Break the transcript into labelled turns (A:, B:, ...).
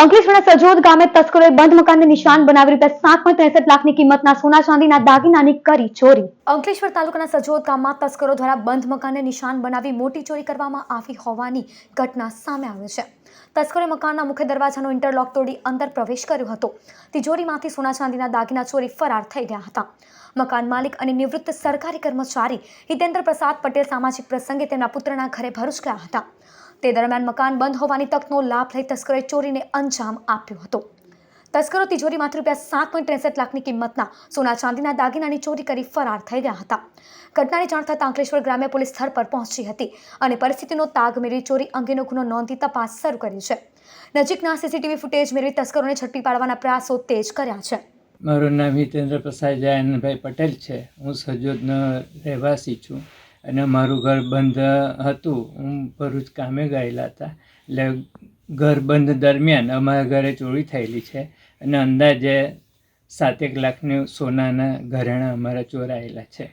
A: અંકલેશ્વરના સજોદ ગામે તસ્કરોએ બંધ મકાનને નિશાન બનાવી રૂપિયા સાત પોઈન્ટ ત્રેસઠ લાખની કિંમતના સોના ચાંદીના દાગીનાની કરી ચોરી. અંકલેશ્વર તાલુકાના સજોદ ગામમાં તસ્કરો દ્વારા બંધ મકાનને નિશાન બનાવી મોટી ચોરી કરવામાં આવી હોવાની ઘટના સામે આવી છે. તસ્કરોએ મકાનના મુખ્ય દરવાજાનો ઇન્ટરલોક તોડી અંદર પ્રવેશ કર્યો હતો. તિજોરીમાંથી સોના ચાંદીના દાગીના ચોરી ફરાર થઈ ગયા હતા. મકાન માલિક અને નિવૃત્ત સરકારી કર્મચારી હિતેન્દ્ર પ્રસાદ પટેલ સામાજિક પ્રસંગે તેમના પુત્રના ઘરે ભરૂચ ગયા હતા. તે દરમિયાન મકાન બંધ હોવાની તકનો લાભ લઈ તસ્કરે ચોરીને અંજામ આપ્યો હતો. તસ્કરો તિજોરીમાંથી રૂપિયા સાત પોઈન્ટ ત્રેસઠ લાખની કિંમતના સોના ચાંદીના દાગીનાની ચોરી કરી ફરાર થઈ ગયા હતા. ઘટનાની જાણ થતાં અંકલેશ્વર ગ્રામ્ય પોલીસ સ્થળ પર પહોંચી હતી અને પરિસ્થિતિનો તાગ મેળવી ચોરી અંગેનો ગુનો નોંધી તપાસ શરૂ કરી છે. નજીકના સીસીટીવી ફૂટેજ મેળવી તસ્કરોને ઝડપી પાડવાના પ્રયાસો તેજ કર્યા છે.
B: મારું નામ હિતેન્દ્ર પ્રસાદ જયનભાઈ પટેલ છે. હું સજોદનો રહેવાસી છું. અને મારું ઘર બંધ હતું. હું ભરૂચ કામે ગયેલા હતા. એટલે ઘર બંધ દરમિયાન અમારા ઘરે ચોરી થયેલી છે અને અંદાજે સાતેક લાખની સોનાના ઘરેણાં અમારા ચોરાયેલા છે.